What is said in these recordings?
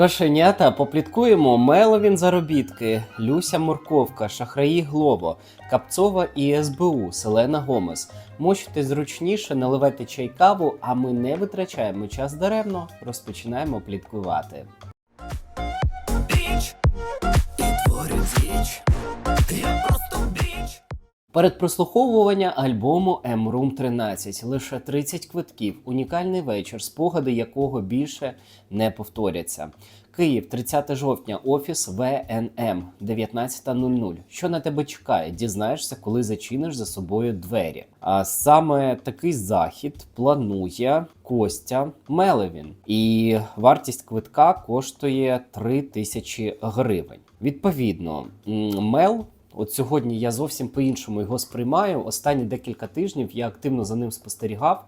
Кошенята, попліткуємо Меловін заробітки, Люся Морковка, Шахраї Глобо, Капцова і СБУ, Селена Гомес. Мочте зручніше, наливайте чай каву, а ми не витрачаємо час даремно, розпочинаємо пліткувати. Діч, я просто біч. Перед прослуховування альбому M-Room 13 лише 30 квитків, унікальний вечір, спогади якого більше не повторяться. Київ, 30 жовтня, офіс ВНМ, 19.00. Що на тебе чекає? Дізнаєшся, коли зачиниш за собою двері. А саме такий захід планує Костя Мелевін, і вартість квитка коштує 3 тисячі гривень. Відповідно, Мел От сьогодні я зовсім по-іншому його сприймаю. Останні декілька тижнів я активно за ним спостерігав.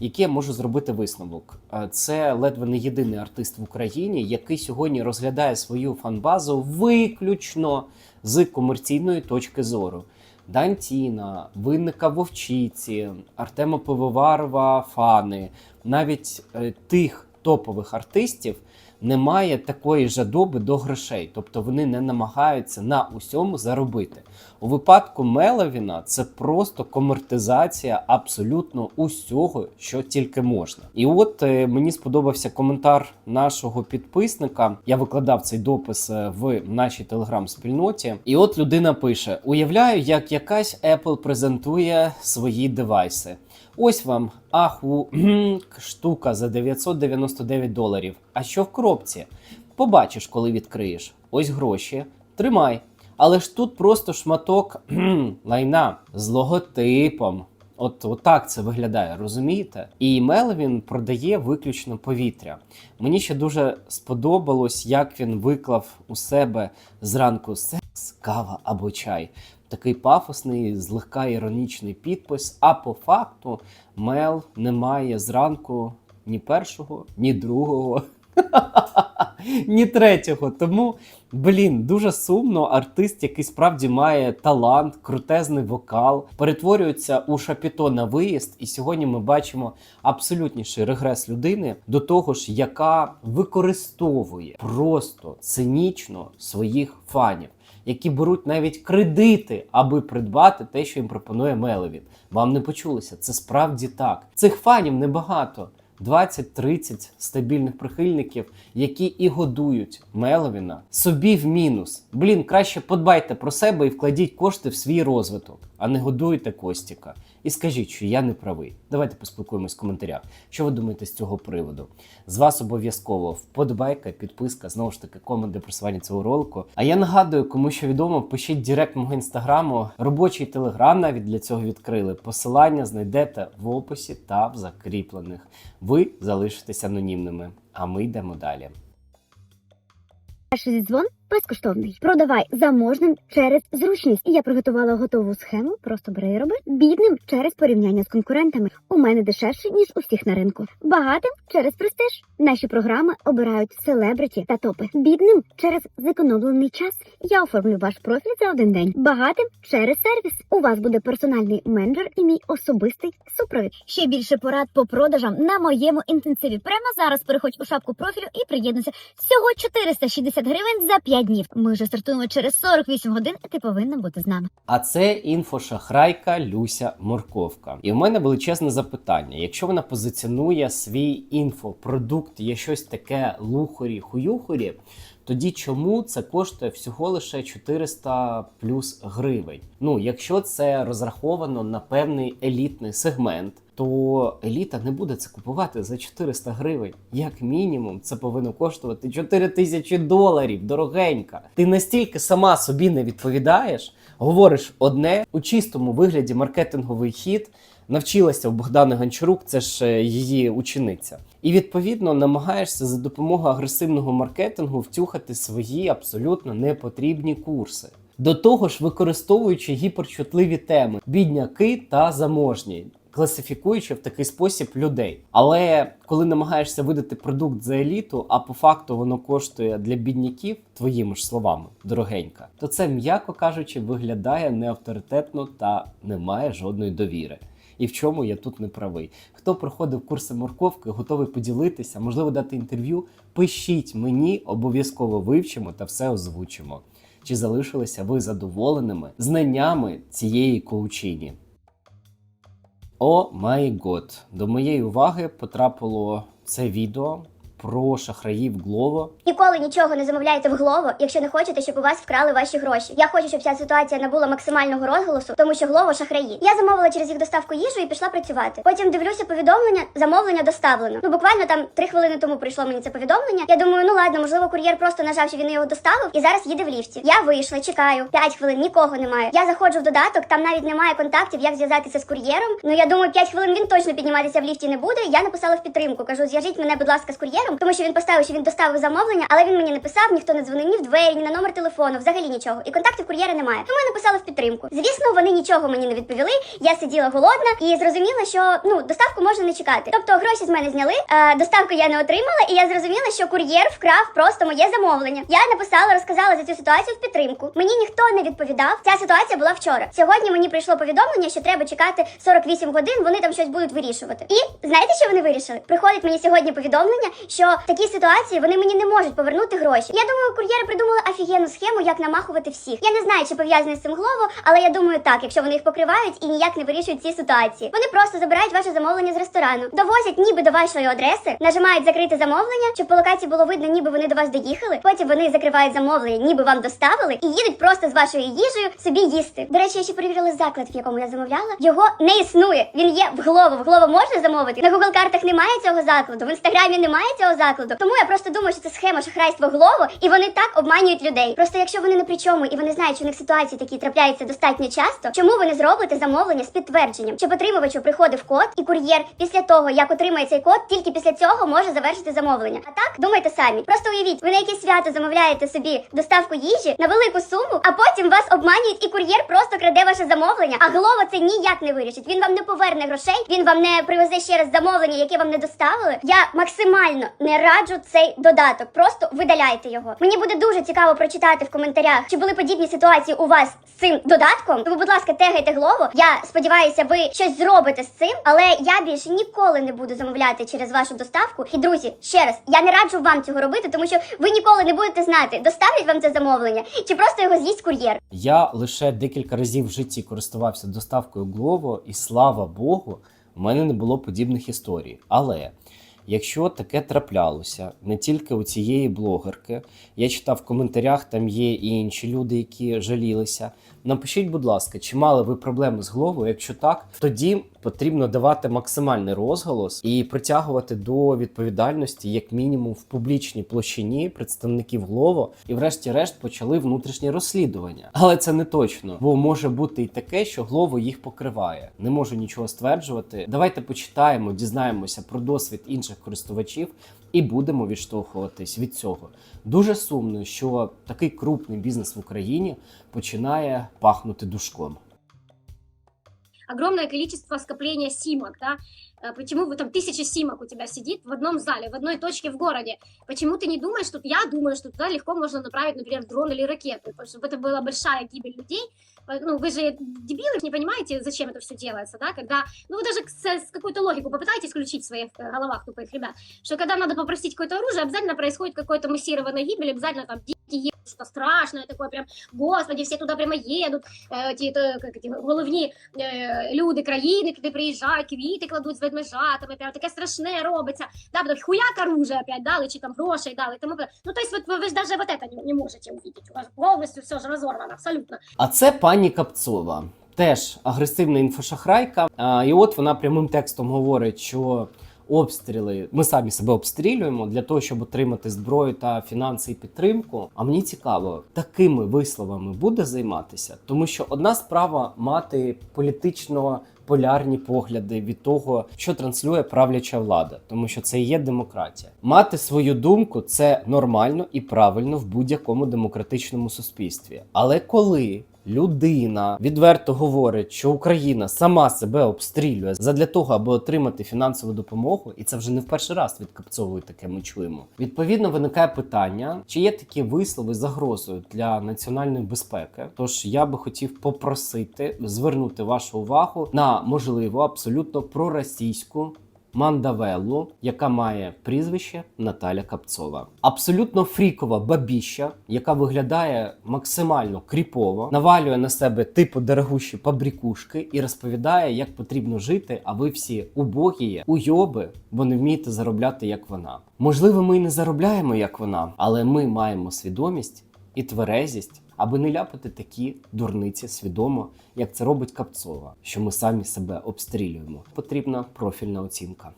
Який я можу зробити висновок? Це ледве не єдиний артист в Україні, який сьогодні розглядає свою фанбазу виключно з комерційної точки зору. Дантіна, винника Вовчиці, Артема Пивоварова, фани, навіть е, тих топових артистів немає такої жадоби до грошей, тобто вони не намагаються на усьому заробити. У випадку Меловіна це просто комертизація абсолютно усього, що тільки можна. І от е, мені сподобався коментар нашого підписника. Я викладав цей допис е, в нашій телеграм-спільноті. І от людина пише: Уявляю, як якась Apple презентує свої девайси. Ось вам аху штука за 999 доларів. А що в коробці? Побачиш, коли відкриєш. Ось гроші. Тримай. Але ж тут просто шматок лайна з логотипом. От, так це виглядає, розумієте? І Мелвін продає виключно повітря. Мені ще дуже сподобалось, як він виклав у себе зранку секс, кава або чай. Такий пафосний, злегка іронічний підпис. А по факту Мел не має зранку ні першого, ні другого, ні третього. Тому, блін, дуже сумно. Артист, який справді має талант, крутезний вокал, перетворюється у шапіто на виїзд. І сьогодні ми бачимо абсолютніший регрес людини до того ж, яка використовує просто цинічно своїх фанів. Які беруть навіть кредити, аби придбати те, що їм пропонує Меловін. Вам не почулося, це справді так. Цих фанів небагато. 20-30 стабільних прихильників, які і годують Меловіна собі в мінус. Блін, краще подбайте про себе і вкладіть кошти в свій розвиток, а не годуйте Костіка. І скажіть, що я не правий. Давайте поспілкуємось в коментарях. Що ви думаєте з цього приводу? З вас обов'язково вподобайка, підписка, знову ж таки, комент для просування цього ролику. А я нагадую, кому що відомо, пишіть директ мого інстаграму, робочий телеграм навіть для цього відкрили. Посилання знайдете в описі та в закріплених. Ви залишитесь анонімними. А ми йдемо далі. Перший дзвон безкоштовний. Продавай заможним через зручність. І я приготувала готову схему. Просто бери і роби. Бідним через порівняння з конкурентами. У мене дешевше ніж у всіх на ринку. Багатим через престиж. Наші програми обирають селебриті та топи. Бідним через зекономлений час. Я оформлю ваш профіль за один день. Багатим через сервіс. У вас буде персональний менеджер і мій особистий супровід. Ще більше порад по продажам на моєму інтенсиві. Прямо зараз переходь у шапку профілю і приєднуйся. Всього 460 гривень за 5 днів. Ми вже стартуємо через 48 годин, і ти повинна бути з нами. А це інфошахрайка Люся Морковка. І в мене величезне запитання: якщо вона позиціонує свій інфопродукт, є щось таке лухорі-хуюхорі, тоді чому це коштує всього лише 400 плюс гривень? Ну, якщо це розраховано на певний елітний сегмент. То еліта не буде це купувати за 400 гривень. Як мінімум, це повинно коштувати 4 тисячі доларів, дорогенька. Ти настільки сама собі не відповідаєш, говориш одне у чистому вигляді маркетинговий хід. Навчилася у Богдани Гончарук, це ж е, її учениця. І відповідно намагаєшся за допомогою агресивного маркетингу втюхати свої абсолютно непотрібні курси. До того ж, використовуючи гіперчутливі теми бідняки та заможні, класифікуючи в такий спосіб людей. Але коли намагаєшся видати продукт за еліту, а по факту воно коштує для бідняків, твоїми ж словами, дорогенька, то це, м'яко кажучи, виглядає неавторитетно та не має жодної довіри. і в чому я тут не правий. Хто проходив курси морковки, готовий поділитися, можливо, дати інтерв'ю. Пишіть мені, обов'язково вивчимо та все озвучимо. Чи залишилися ви задоволеними знаннями цієї коучині? О май год! До моєї уваги потрапило це відео про шахраїв Глово. Ніколи нічого не замовляйте в Глово, якщо не хочете, щоб у вас вкрали ваші гроші. Я хочу, щоб ця ситуація набула максимального розголосу, тому що Глово шахраї. Я замовила через їх доставку їжу і пішла працювати. Потім дивлюся повідомлення, замовлення доставлено. Ну буквально там три хвилини тому прийшло мені це повідомлення. Я думаю, ну ладно, можливо, кур'єр просто нажав, що він його доставив, і зараз їде в ліфті. Я вийшла, чекаю, п'ять хвилин, нікого немає. Я заходжу в додаток, там навіть немає контактів, як зв'язатися з кур'єром. Ну я думаю, п'ять хвилин він точно підніматися в ліфті не буде. Я написала в підтримку. Кажу, зв'яжіть мене, будь ласка, з кур'єром, тому що він поставив, що він доставив замовлення, але він мені не писав, ніхто не дзвонив ні в двері, ні на номер телефону, взагалі нічого. І контактів кур'єра немає. Тому я написала в підтримку. Звісно, вони нічого мені не відповіли. Я сиділа голодна і зрозуміла, що ну доставку можна не чекати. Тобто гроші з мене зняли, а доставку я не отримала, і я зрозуміла, що кур'єр вкрав просто моє замовлення. Я написала, розказала за цю ситуацію в підтримку. Мені ніхто не відповідав. Ця ситуація була вчора. Сьогодні мені прийшло повідомлення, що треба чекати 48 годин. Вони там щось будуть вирішувати. І знаєте, що вони вирішили? Приходить мені сьогодні повідомлення, що в такій ситуації вони мені не можуть повернути гроші. Я думаю, кур'єри придумали офігенну схему, як намахувати всіх. Я не знаю, чи пов'язаний з цим глово, але я думаю, так, якщо вони їх покривають і ніяк не вирішують ці ситуації. Вони просто забирають ваше замовлення з ресторану, довозять ніби до вашої адреси, нажимають закрити замовлення, щоб по локації було видно, ніби вони до вас доїхали. Потім вони закривають замовлення, ніби вам доставили, і їдуть просто з вашою їжею собі їсти. До речі, я ще перевірила заклад, в якому я замовляла. Його не існує. Він є в Глово. В Глово можна замовити. На Google картах немає цього закладу, в інстаграмі немає цього закладу. Тому я просто думаю, що це схема шахрайства Глово, і вони так обманюють людей. Просто якщо вони не при чому і вони знають, що у них ситуації такі трапляються достатньо часто, чому ви не зробите замовлення з підтвердженням, щоб отримувачу приходив код, і кур'єр після того, як отримає цей код, тільки після цього може завершити замовлення. А так думайте самі. Просто уявіть, ви на якесь свято замовляєте собі доставку їжі на велику суму, а потім вас обманюють, і кур'єр просто краде ваше замовлення. А Глово це ніяк не вирішить. Він вам не поверне грошей, він вам не привезе ще раз замовлення, яке вам не доставили. Я максимально не раджу цей додаток. Просто видаляйте його. Мені буде дуже цікаво прочитати в коментарях, чи були подібні ситуації у вас з цим додатком. Тому, будь ласка, тегайте Глово. Я сподіваюся, ви щось зробите з цим, але я більше ніколи не буду замовляти через вашу доставку. І друзі, ще раз, я не раджу вам цього робити, тому що ви ніколи не будете знати, доставлять вам це замовлення, чи просто його з'їсть кур'єр. Я лише декілька разів в житті користувався доставкою Glovo, і слава Богу, в мене не було подібних історій. Але якщо таке траплялося не тільки у цієї блогерки, я читав в коментарях, там є і інші люди, які жалілися. Напишіть, будь ласка, чи мали ви проблеми з Glovo? Якщо так, тоді потрібно давати максимальний розголос і притягувати до відповідальності, як мінімум, в публічній площині представників Glovo, і врешті-решт почали внутрішнє розслідування. Але це не точно, бо може бути і таке, що Glovo їх покриває. Не можу нічого стверджувати. Давайте почитаємо, дізнаємося про досвід інших користувачів і будемо відштовхуватись від цього. Дуже сумно, що такий крупний бізнес в Україні починає пахнути душком. Огромное количество скопления симок, да, Э, почему вы там тысяча симок у тебя сидит в одном зале, в одной точке в городе, почему ты не думаешь, что я думаю, что туда легко можно направить, например, дрон или ракету, чтобы это была большая гибель людей, ну, вы же дебилы, не понимаете, зачем это все делается, да, когда, ну, вы даже с, с какую-то логику попытаетесь включить в своих э, головах тупых ребят, что когда надо попросить какое-то оружие, обязательно происходит какой-то массированная гибель, обязательно там что страшное такое, прям, господи, все туда прямо едут, э, ті, то, як ті, головні е, люди країни, туди приїжджають, квіти кладуть з ведмежатами, прям таке страшне робиться, да, потом хуяк оружие опять дали, чи там грошей дали, тому, подобное. ну, то есть вот вы, вы же даже вот это не, не можете увидеть, у вас повністю все ж розорвано, абсолютно. А це пані Капцова, теж агресивна інфошахрайка. А, і от вона прямим текстом говорить, що обстріли ми самі себе обстрілюємо для того, щоб отримати зброю та фінанси і підтримку. А мені цікаво, такими висловами буде займатися, тому що одна справа мати політично. Полярні погляди від того, що транслює правляча влада, тому що це є демократія. Мати свою думку це нормально і правильно в будь-якому демократичному суспільстві. Але коли людина відверто говорить, що Україна сама себе обстрілює задля того, аби отримати фінансову допомогу, і це вже не в перший раз від Капцової таке ми чуємо. Відповідно, виникає питання, чи є такі вислови загрозою для національної безпеки. Тож я би хотів попросити звернути вашу увагу на можливо абсолютно проросійську мандавеллу, яка має прізвище Наталя Капцова. Абсолютно фрікова бабіща, яка виглядає максимально кріпово, навалює на себе типу дорогущі пабрікушки і розповідає, як потрібно жити, а ви всі убогіє, уйоби, бо не вмієте заробляти як вона. Можливо, ми і не заробляємо як вона, але ми маємо свідомість і тверезість. Аби не ляпати такі дурниці свідомо, як це робить Капцова, що ми самі себе обстрілюємо. Потрібна профільна оцінка.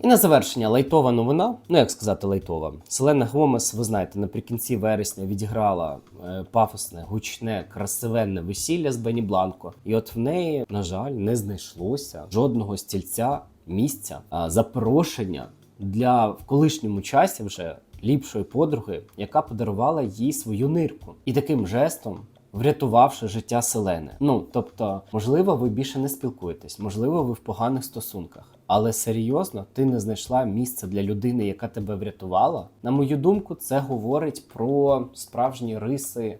І на завершення лайтова новина. Ну як сказати, лайтова. Селена Гомес, ви знаєте, наприкінці вересня відіграла е, пафосне, гучне, красивенне весілля з Бені Бланко. І от в неї, на жаль, не знайшлося жодного стільця, місця, а, запрошення для в колишньому часі вже ліпшої подруги, яка подарувала їй свою нирку. І таким жестом. Врятувавши життя Селени. Ну тобто, можливо, ви більше не спілкуєтесь, можливо, ви в поганих стосунках. Але серйозно, ти не знайшла місця для людини, яка тебе врятувала. На мою думку, це говорить про справжні риси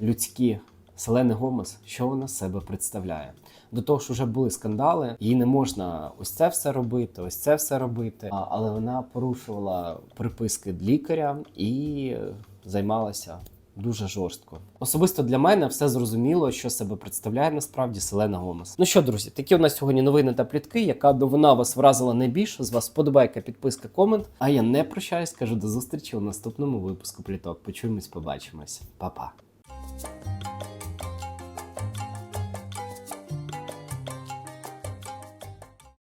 людські. Селени Гомес, що вона себе представляє. До того ж, вже були скандали, їй не можна ось це все робити, ось це все робити. Але вона порушувала приписки лікаря і займалася дуже жорстко. Особисто для мене все зрозуміло, що себе представляє насправді Селена Гомес. Ну що, друзі, такі у нас сьогодні новини та плітки. Яка новина вас вразила найбільше? З вас подобайка, підписка, комент. А я не прощаюсь, кажу до зустрічі у наступному випуску пліток. Почуємось, побачимось. Па-па.